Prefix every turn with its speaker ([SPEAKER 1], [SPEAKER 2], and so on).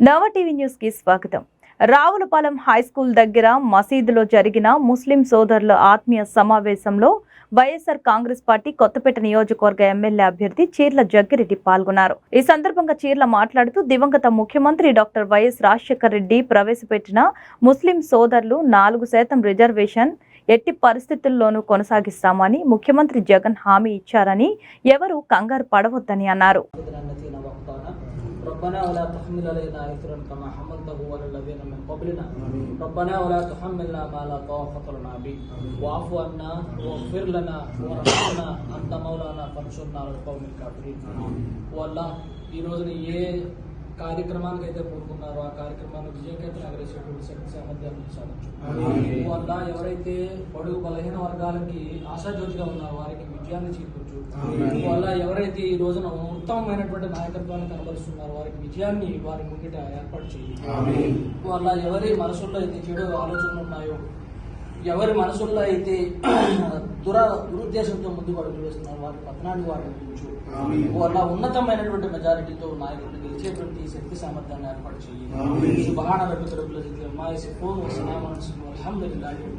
[SPEAKER 1] నవ టీవీ న్యూస్కి స్వాగతం. రావులపాలెం హై స్కూల్ దగ్గర మసీదులో జరిగిన ముస్లిం సోదరుల ఆత్మీయ సమావేశంలో వైఎస్ఆర్ కాంగ్రెస్ పార్టీ కొత్తపేట నియోజకవర్గ ఎమ్మెల్యే అభ్యర్థి చీర్ల జగ్గిరెడ్డి పాల్గొన్నారు. ఈ సందర్భంగా చీర్ల మాట్లాడుతూ దివంగత ముఖ్యమంత్రి డాక్టర్ వైఎస్ రాజశేఖర రెడ్డి ప్రవేశపెట్టిన ముస్లిం సోదరులు నాలుగు శాతం రిజర్వేషన్ ఎట్టి పరిస్థితుల్లోనూ కొనసాగిస్తామని ముఖ్యమంత్రి జగన్ హామీ ఇచ్చారని ఎవరూ కంగారు పడవద్దని అన్నారు.
[SPEAKER 2] ربنا ولا تحمل علينا اثرا كما حملته على الذين من قبلنا. ربنا ولا تحملنا ما لا طاقه لنا به. واعف عنا واغفر لنا وارحمنا. انت مولانا فانصرنا على القوم الكافرين. والله اللہ یہ روز కార్యక్రమానికి అయితే కోరుకున్నారో ఆ కార్యక్రమాన్ని విజయకేతలు ఎగరేసేటువంటి శక్తి సామర్థ్యాన్ని సాధించు వల్ల ఎవరైతే బడుగు బలహీన వర్గాలకి ఆశాజ్యోతిగా ఉన్నారో వారికి విజయాన్ని చేకూర్చు. వల్ల ఎవరైతే ఈ రోజున ఉత్తమమైనటువంటి నాయకత్వాన్ని కనబరుస్తున్నారో వారికి విజయాన్ని వారి ముంగిట ఏర్పాటు చేయి. వల్ల ఎవరి మనసుల్లో అయితే చెడు ఆలోచనలు ఉన్నాయో ఎవరి మనసుల్లో అయితే దుర దురుద్దేశంతో ముందు అడుగులు వేస్తున్నారు వారి పతనాన్ని వారు అందించు వల్ల ఉన్నతమైనటువంటి మెజారిటీతో నాయకుడిని గెలిచేటువంటి శక్తి సామర్థ్యాన్ని ఏర్పాటు చేయి. సుబహాన రబ్బిక రబ్బిల జిత్తుల మాయసి ఫోన్ రబ్బిల్ ఆలమీన్.